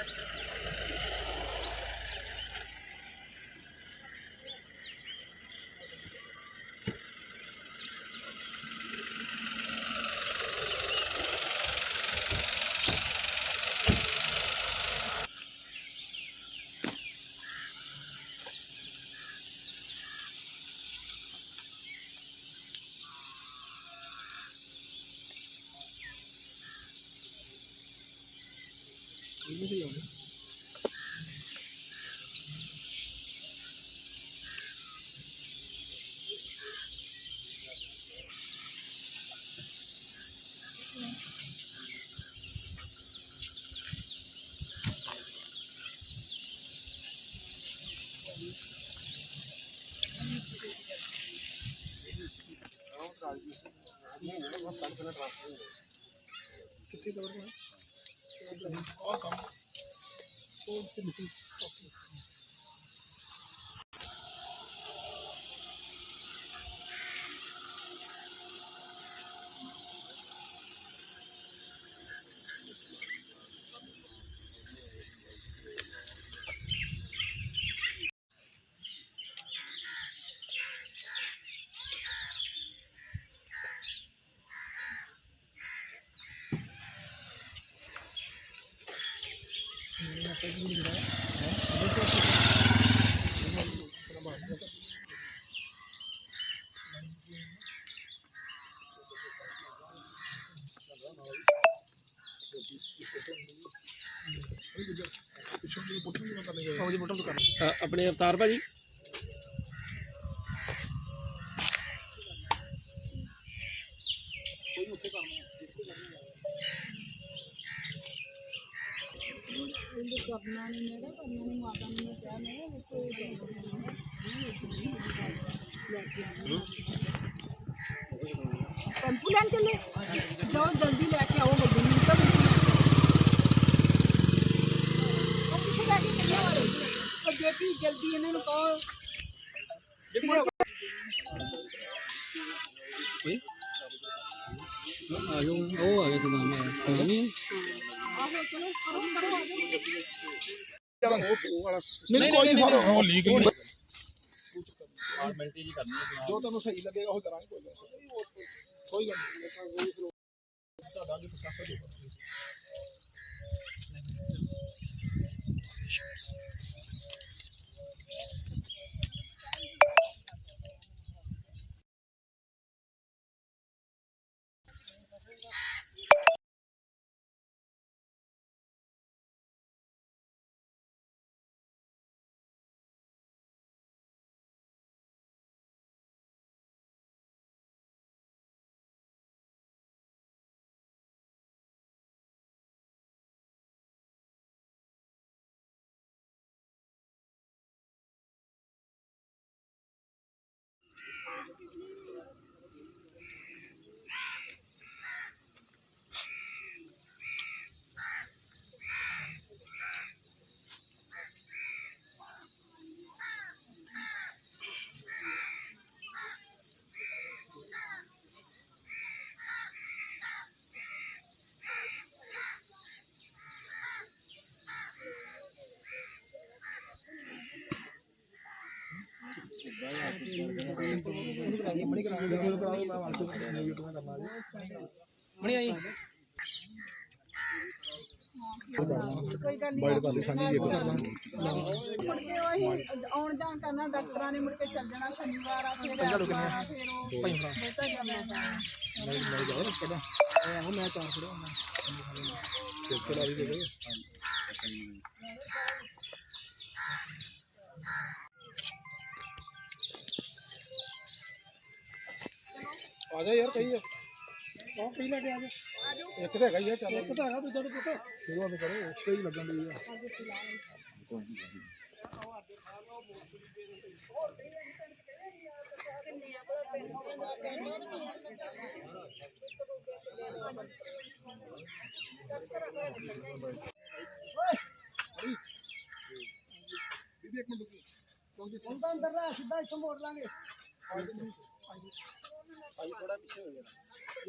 Obrigado. região. कितनी दौड़ में ਅ, ਆਪਣੇ ਅਵਤਾਰ ਭਾਜੀ ਕਰਨਾ ਨਹੀਂ ਮੇਰਾ ਕਰਨਾ ਨਹੀਂ ਮਾਤਾ ਨੂੰ ਮੈਂ ਕਿਹਾ ਮੈਂ ਕਿਹਾ ਕੋਈ ਟੈਂਪੂ ਲੈਣ ਚੱਲੇ? ਜਾਓ ਜਲਦੀ ਲੈ ਕੇ ਆਓ ਗੱਡੀ ਨੂੰ। ਤਾਂ ਉਹ ਕਿੱਥੇ ਲੈ ਕੇ ਚੱਲੇ ਵਾਲੇ ਉਹ ਜੇਪੀ ਜਲਦੀ ਇਹਨਾਂ ਨੂੰ ਕਹੋ। ਆ ਜਾਓ ਉਹ ਆ ਗਿਆ ਸਦਾਮ ਆ ਗਿਆ ਨਹੀਂ ਕੋਈ ਸਾਨੂੰ ਉਹ ਲੀਕ ਨਹੀਂ ਫਾਰਮੈਲਿਟੀ ਜੀ ਕਰਨੀ ਹੈ ਜੋ ਤੁਹਾਨੂੰ ਸਹੀ ਲੱਗੇਗਾ, ਉਹ ਕਰਾਂਗੇ, ਕੋਈ ਗੱਲ ਨਹੀਂ। ਕੋਈ ਗੱਲ ਨਹੀਂ ਤੁਹਾਡਾ ਵੀ ਪ੍ਰਸ਼ਾਸਨ ਦੇ ਮਣੀ ਆਈ ਕੋਈ ਗੱਲ ਨਹੀਂ ਬਾਈਟ ਕਰ ਲਈ ਸਾਂਝੀ ਜੇ ਕਰਦਾ ਮੁੜ ਕੇ ਉਹੀ ਆਉਣ ਜਾਣ ਕਰਨਾ ਡਾਕਟਰਾਂ ਨੇ ਮੁੜ ਕੇ ਚੱਲ ਜਾਣਾ ਸ਼ਨੀਵਾਰ ਆ ਫਿਰ ਐਤਵਾਰ ਆ ਫਿਰ ਉਹ ਬਹੁਤਾ ਕਰਨਾ ਪੈਣਾ ਆ ਜਾ ਯਾਰ ਕਹੀ ਆ ਆਹ ਕਹੀ ਲੈ ਕੇ ਆ ਜਾ ਇੱਕ ਤਾਂ ਹੈਗਾ ਹੀ ਆ ਚੱਲ ਇੱਕ ਤਾਂ ਹੈਗਾ ਦੂਜਾ ਤਾਂ ਪੁੱਤ ਸ਼ੁਰੂਆਤ ਕਰੋ ਉਸ ਤੇ ਹੀ ਲੱਗਣ ਦੀ ਆ ਬੀਬੀ ਇੱਕ ਮਿੰਟ ਰੁਕੀ ਹੁਣ ਤਾਂ ਅੰਦਰ ਦਾ ਸਿੱਧਾ ਇੱਥੋਂ ਮੋੜ ਲਾਂਗੇ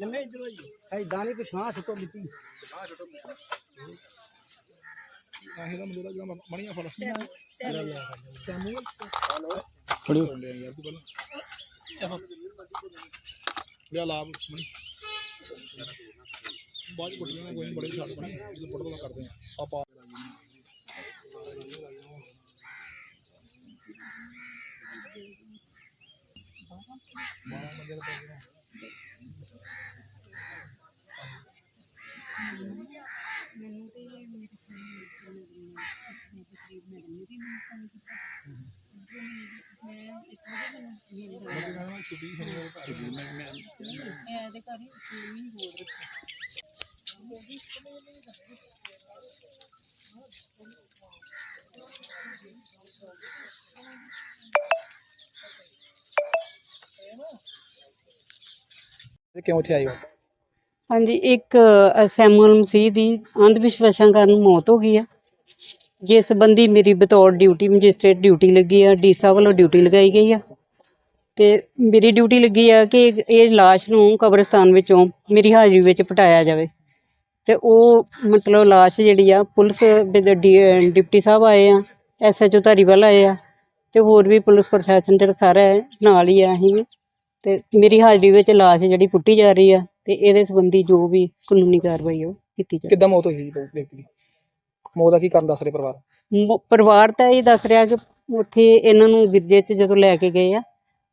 ਲੰਮੇ ਇਧਰ ਆਈ ਐਦਾਂ ਨਹੀਂ ਪਿਛਾਂ ਸੁੱਟੋ ਮਿੱਟੀ ਆ ਛੋਟੋ ਕਾਹੇ ਦਾ ਮੁੰਡੇ ਦਾ ਜਿਹੜਾ ਮਣੀਆਂ ਫੜ ਫੜਿਓ ਲੈ ਯਾਰ ਤੂੰ ਪਹਿਲਾਂ ਲਿਆ ਲਾ ਮਣੀ ਬਾਅਦ ਕੁੱਟੀਆਂ ਨੇ ਕੋਈ ਨੀ, ਬੜੇ ਛੱਡ ਬਣੇ ਜਦੋਂ ਪੜਦਾ ਕਰਦੇ ਆ ਆਪਾਂ ਕਿਉਂ ਇੱਥੇ ਆਏ ਹੋ? ਹਾਂਜੀ ਇੱਕ ਅ, ਸੈਮੂਅਲ ਮਸੀਹ ਦੀ ਅੰਧ ਵਿਸ਼ਵਾਸਾਂ ਕਾਰਨ ਮੌਤ ਹੋ ਗਈ ਆ। ਜਿਸ ਸੰਬੰਧੀ ਮੇਰੀ ਬਤੌਰ ਡਿਊਟੀ ਮੈਜਿਸਟ੍ਰੇਟ ਡਿਊਟੀ ਲੱਗੀ ਆ ਡੀ ਸਾਹਿਬ ਵੱਲੋਂ ਡਿਊਟੀ ਲਗਾਈ ਗਈ ਆ। ਤੇ ਮੇਰੀ ਡਿਊਟੀ ਲੱਗੀ ਆ ਕਿ ਇਹ- ਲਾਸ਼ ਨੂੰ ਕਬਰਸਤਾਨ ਵਿੱਚੋਂ ਮੇਰੀ ਹਾਜ਼ਰੀ ਵਿੱਚ ਪਟਾਇਆ ਜਾਵੇ। ਤੇ ਉਹ ਮਤਲਬ ਲਾਸ਼ ਜਿਹੜੀ ਆ ਪੁਲਿਸ ਦੇ ਡ- ਡੀ- ਡਿਪਟੀ ਸਾਹਿਬ ਆਏ ਆ ਐਸਐਚਓ ਧਾਰੀਵਾਲ ਆਏ ਆ ਤੇ ਹੋਰ ਵੀ ਪੁਲਿਸ ਪ੍ਰਸ਼ਾਸਨ ਜਿਹੜਾ ਸਾਰਾ ਹੈ, ਨਾਲ ਹੀ ਆ ਅਸੀਂ ਵੀ। ਤੇ ਮੇਰੀ ਹਾਜ਼ਰੀ ਵਿੱਚ ਲਾਸ਼ ਜਿਹੜੀ ਪੁੱਟੀ ਜਾ ਰਹੀ ਆ ਤੇ ਇਹਦੇ ਸੰਬੰਧੀ ਜੋ ਵੀ ਕਾਨੂੰਨੀ ਕਾਰਵਾਈ ਉਹ ਕੀਤੀ ਜਾਵੇ ਕਿੱਦਾਂ ਮੌਤ ਹੋਈ ਜੀ ਵਿਅਕਤੀ ਦੀ? ਮੌਤ ਦਾ ਕੀ ਕਾਰਨ ਦੱਸ ਰਹੇ ਪਰਿਵਾਰ? ਮ- ਪਰਿਵਾਰ ਤਾਂ ਇਹ ਦੱਸ ਰਿਹਾ ਕਿ ਉੱਥੇ ਇਹਨਾਂ ਨੂੰ ਗਿਰਜੇ 'ਚ ਜਦੋਂ ਲੈ ਕੇ ਗਏ ਆ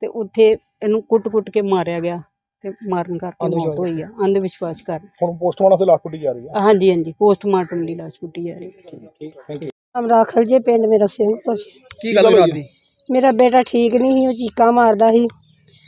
ਤੇ ਉੱਥੇ ਇਹਨੂੰ ਕੁੱਟ-ਕੁੱਟ ਕੇ ਮਾਰਿਆ ਗਿਆ ਤੇ ਮਾਰਨ ਕਰਕੇ ਮੌਤ ਹੋਈ ਆ ਅੰਧ ਵਿਸ਼ਵਾਸ ਕਾਰਨ। ਹੁਣ ਪੋਸਟਮਾਰਟਮ ਤੇ ਲਾਸ਼ ਪੁੱਟੀ ਜਾ ਰਹੀ ਹੈ ਹਾਂਜੀ ਹਾਂਜੀ ਪੋਸਟਮਾਰਟਮ ਦੀ ਲਾਸ਼ ਪੁੱਟੀ ਜਾ ਰਹੀ ਹੈ ਠੀਕ ਥੈਂਕ ਯੂ ਅਮਰਾਖਲ ਜੇ ਪਿੰਡ ਮੇਰਾ ਸਿੰਘਪੁਰ ਚ ਕੀ ਗੱਲ ਹੋਈ ਮੇਰਾ ਬੇਟਾ ਠੀਕ ਨਹੀਂ ਸੀ ਉਹ ਚੀਕਾਂ ਮਾਰਦਾ ਸੀ।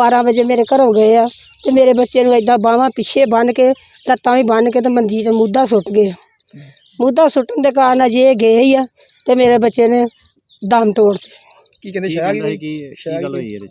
12 ਵਜੇ ਮੇਰੇ ਘਰੋਂ ਗਏ ਆ ਤੇ ਮੇਰੇ ਬੱਚੇ ਨੂੰ ਏਦਾਂ ਬਾਹਾਂ ਪਿੱਛੇ ਬੰਨ ਕੇ ਲੱਤਾਂ ਵੀ ਬੰਨ ਕੇ ਤੇ ਮੰਜੀ ਤੇ ਮੁੱਦਾ ਸੁੱਟ ਗਏ। ਮੁੱਦਾ ਸੁੱਟਣ ਦੇ ਕਾਰਨ ਅਜੇ ਇਹ ਗਏ ਹੀ ਆ ਤੇ ਮੇਰੇ ਬੱਚੇ ਨੇ ਦਮ ਤੋੜ ਦਿੱਤੇ। ਕੀ ਕਹਿੰਦੇ ਸ਼ਾਹ ਕੀ ਕੀ ਸ਼ਾਹ ਗੱਲ ਹੋਈ ਇਹਦੇ ਚ?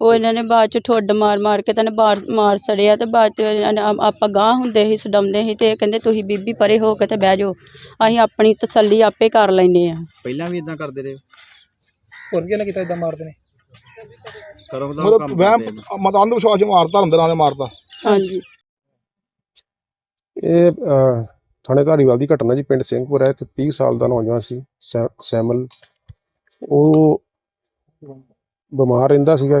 ਉਹ ਇਹਨਾਂ ਨੇ ਬਾਅਦ ਚ ਠੁੱਡ ਮਾਰ ਮਾਰ ਕੇ ਤਾਂ ਨੇ ਬਾਹਰ ਮਾਰ ਸੜਿਆ ਤੇ ਬਾਅਦ ਚ ਇਹਨਾਂ ਨੇ ਆ- ਆਪਾਂ ਗਾਂਹ ਹੁੰਦੇ ਸੀ ਸਡਾਉਂਦੇ ਸੀ ਤੇ ਇਹ ਕਹਿੰਦੇ ਤੁਸੀਂ ਬੀਬੀ ਪਰੇ ਹੋ ਕੇ ਤੇ ਬਹਿ ਜਾਓ। ਅਸੀਂ ਆਪਣੀ ਤਸੱਲੀ ਆਪੇ ਕਰ ਲੈਨੇ ਆ ਪਹਿਲਾਂ ਵੀ ਇਦਾਂ ਕਰਦੇ ਰਹੇ ਹੋਰ ਕੀ ਨਾ ਕੀਤਾ ਇਦਾਂ ਮਾਰਦੇ ਨੇ? ਦਾ ਮਤਲਬ ਕੰਮ ਵਹਿਮ ਕਰਦੇ ਨੇ। ਮਤ ਅੰਧ ਵਿਸ਼ਵਾਸ ਚ ਮਾਰਤਾ ਅੰਦਰਾਂ ਦੇ ਮਾਰਤਾ। ਹਾਂਜੀ। ਇਹ ਅਹ, ਥਾਣੇ ਧਾਰੀਵਾਲ ਦੀ ਘਟਨਾ ਜੀ ਪਿੰਡ ਸਿੰਘਪੁਰ ਹੈ ਤੇ 30 ਸਾਲ ਦਾ ਨੌਜਵਾਨ ਸੀ ਸੈ- ਸੈਮਲ। ਉਹ ਬਿਮਾਰ ਰਹਿੰਦਾ ਸੀਗਾ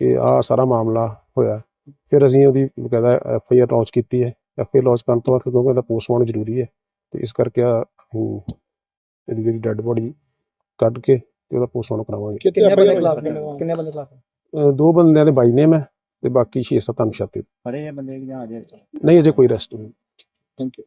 ਕਿ ਆ ਸਾਰਾ ਮਾਮਲਾ ਹੋਇਆ। ਫਿਰ ਅਸੀਂ ਉਹਦੀ ਬਕਾਇਦਾ ਐਫ ਆਈ ਆਰ ਲਾਂਚ ਕੀਤੀ ਹੈ। ਐਫਏ ਲੌਜ ਕਰਨ ਤੋਂ ਬਾਅਦ ਕਿਉਂਕਿ ਇਹਦਾ ਪੋਸਟਮਾਰਟਮ ਜ਼ਰੂਰੀ ਹੈ ਤੇ ਇਸ ਕਰਕੇ ਆ ਇਹਦੀ ਜਿਹੜੀ ਡੈੱਡ ਬੋਡੀ ਕੱਢ ਕੇ ਤੇ ਉਹਦਾ ਪੋਸਟਮਾਰਟਮ ਕਰਾਵਾਂਗੇ। ਕਿੰਨੇ ਬੰਦੇ ਖਿਲਾਫ ਕਿੰਨੇ ਬੰਦੇ ਖਿਲਾਫ ਦੋ ਬੰਦਿਆਂ ਦੇ ਬਾਈ ਨੇਮ ਹੈ ਤੇ ਬਾਕੀ 6-7 ਅਨਸ਼ਾਤੇ ਆ ਬੰਦੇ ਜਾਂ ਅਜੇ? ਨਹੀਂ ਅਜੇ ਕੋਈ ਅਰੈਸਟ ਨਹੀਂ। Thank you